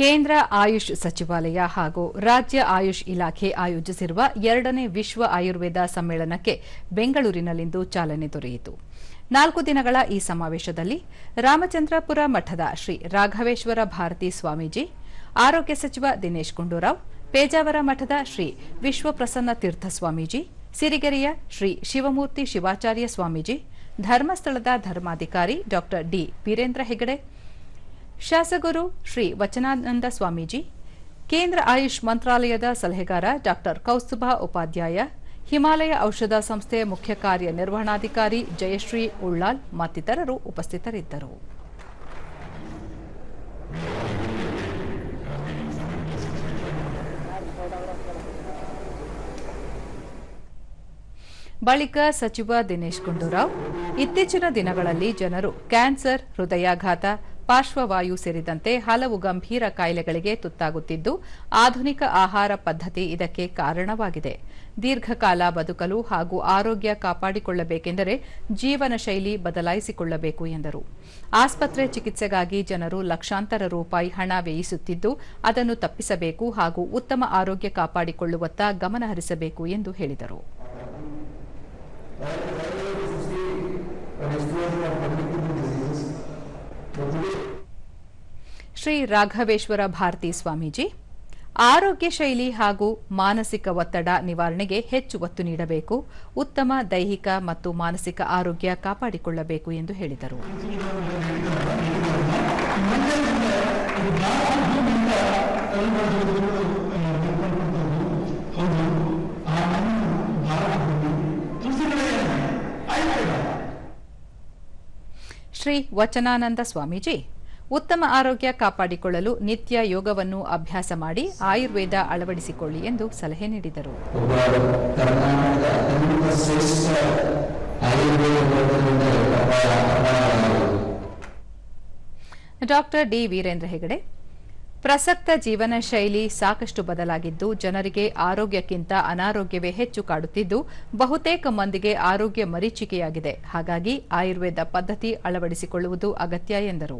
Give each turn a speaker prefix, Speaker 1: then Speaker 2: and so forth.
Speaker 1: ಕೇಂದ್ರ ಆಯುಷ್ ಸಚಿವಾಲಯ ಹಾಗೂ ರಾಜ್ಯ ಆಯುಷ್ ಇಲಾಖೆ ಆಯೋಜಿಸಿರುವ ಎರಡನೇ ವಿಶ್ವ ಆಯುರ್ವೇದ ಸಮ್ಮೇಳನಕ್ಕೆ ಬೆಂಗಳೂರಿನಲ್ಲಿಂದು ಚಾಲನೆ ದೊರೆಯಿತು. ನಾಲ್ಕು ದಿನಗಳ ಈ ಸಮಾವೇಶದಲ್ಲಿ ರಾಮಚಂದ್ರಪುರ ಮಠದ ಶ್ರೀ ರಾಘವೇಶ್ವರ ಭಾರತಿ ಸ್ವಾಮೀಜಿ, ಆರೋಗ್ಯ ಸಚಿವ ದಿನೇಶ್ ಗುಂಡೂರಾವ್, ಪೇಜಾವರ ಮಠದ ಶ್ರೀ ವಿಶ್ವಪ್ರಸನ್ನ ತೀರ್ಥ ಸ್ವಾಮೀಜಿ, ಸಿರಿಗೆರೆಯ ಶ್ರೀ ಶಿವಮೂರ್ತಿ ಶಿವಾಚಾರ್ಯ ಸ್ವಾಮೀಜಿ, ಧರ್ಮಸ್ಥಳದ ಧರ್ಮಾಧಿಕಾರಿ ಡಾ ಡಿ ವೀರೇಂದ್ರ ಹೆಗಡೆ ಶಾಸಕರು ಶ್ರೀ ವಚನಾನಂದ ಸ್ವಾಮೀಜಿ, ಕೇಂದ್ರ ಆಯುಷ್ ಮಂತ್ರಾಲಯದ ಸಲಹೆಗಾರ ಡಾಕ್ಟರ್ ಕೌಸ್ತುಭಾ ಉಪಾಧ್ಯಾಯ, ಹಿಮಾಲಯ ಔಷಧ ಸಂಸ್ಥೆ ಮುಖ್ಯ ಕಾರ್ಯನಿರ್ವಹಣಾಧಿಕಾರಿ ಜಯಶ್ರೀ ಉಳ್ಳಾಲ್ ಮತ್ತಿತರರು ಉಪಸ್ಥಿತರಿದ್ದರು. ಬಳಿಕ ಸಚಿವ ದಿನೇಶ್ ಗುಂಡೂರಾವ್, ಇತ್ತೀಚಿನ ದಿನಗಳಲ್ಲಿ ಜನರು ಕ್ಯಾನ್ಸರ್, ಹೃದಯಾಘಾತ ಪಾರ್ಶ್ವವಾಯು ಸೇರಿದಂತೆ ಹಲವು ಗಂಭೀರ ಕಾಯಿಲೆಗಳಿಗೆ ತುತ್ತಾಗುತ್ತಿದ್ದು, ಆಧುನಿಕ ಆಹಾರ ಪದ್ಧತಿ ಇದಕ್ಕೆ ಕಾರಣವಾಗಿದೆ. ದೀರ್ಘಕಾಲ ಬದುಕಲು ಹಾಗೂ ಆರೋಗ್ಯ ಕಾಪಾಡಿಕೊಳ್ಳಬೇಕೆಂದರೆ ಜೀವನ ಶೈಲಿ ಬದಲಾಯಿಸಿಕೊಳ್ಳಬೇಕು ಎಂದರು. ಆಸ್ಪತ್ರೆ ಚಿಕಿತ್ಸೆಗಾಗಿ ಜನರು ಲಕ್ಷಾಂತರ ರೂಪಾಯಿ ಹಣ ವ್ಯಯಿಸುತ್ತಿದ್ದು, ಅದನ್ನು ತಪ್ಪಿಸಬೇಕು ಹಾಗೂ ಉತ್ತಮ ಆರೋಗ್ಯ ಕಾಪಾಡಿಕೊಳ್ಳುವತ್ತ ಗಮನಹರಿಸಬೇಕು ಎಂದು ಹೇಳಿದರು. ಶ್ರೀ ರಾಘವೇಶ್ವರ ಭಾರತಿ ಸ್ವಾಮೀಜಿ, ಆರೋಗ್ಯ ಶೈಲಿ ಹಾಗೂ ಮಾನಸಿಕ ಒತ್ತಡ ನಿವಾರಣೆಗೆ ಹೆಚ್ಚು ಒತ್ತು ನೀಡಬೇಕು, ಉತ್ತಮ ದೈಹಿಕ ಮತ್ತು ಮಾನಸಿಕ ಆರೋಗ್ಯ ಕಾಪಾಡಿಕೊಳ್ಳಬೇಕು ಎಂದು ಹೇಳಿದರು. ಶ್ರೀ ವಚನಾನಂದ ಸ್ವಾಮೀಜಿ. ಉತ್ತಮ ಆರೋಗ್ಯ ಕಾಪಾಡಿಕೊಳ್ಳಲು ನಿತ್ಯ ಯೋಗವನ್ನು ಅಭ್ಯಾಸ ಮಾಡಿ ಆಯುರ್ವೇದ ಅಳವಡಿಸಿಕೊಳ್ಳಿ ಎಂದು ಸಲಹೆ ನೀಡಿದರು. ಡಾಕ್ಟರ್ ಡಿ ವೀರೇಂದ್ರ ಹೆಗಡೆ ಪ್ರಸಕ್ತ ಜೀವನ ಶೈಲಿ ಸಾಕಷ್ಟು ಬದಲಾಗಿದ್ದು, ಜನರಿಗೆ ಆರೋಗ್ಯಕ್ಕಿಂತ ಅನಾರೋಗ್ಯವೇ ಹೆಚ್ಚು ಕಾಡುತ್ತಿದ್ದು, ಬಹುತೇಕ ಮಂದಿಗೆ ಆರೋಗ್ಯ ಮರೀಚಿಕೆಯಾಗಿದೆ. ಹಾಗಾಗಿ ಆಯುರ್ವೇದ ಪದ್ಧತಿ ಅಳವಡಿಸಿಕೊಳ್ಳುವುದು ಅಗತ್ಯ ಎಂದರು.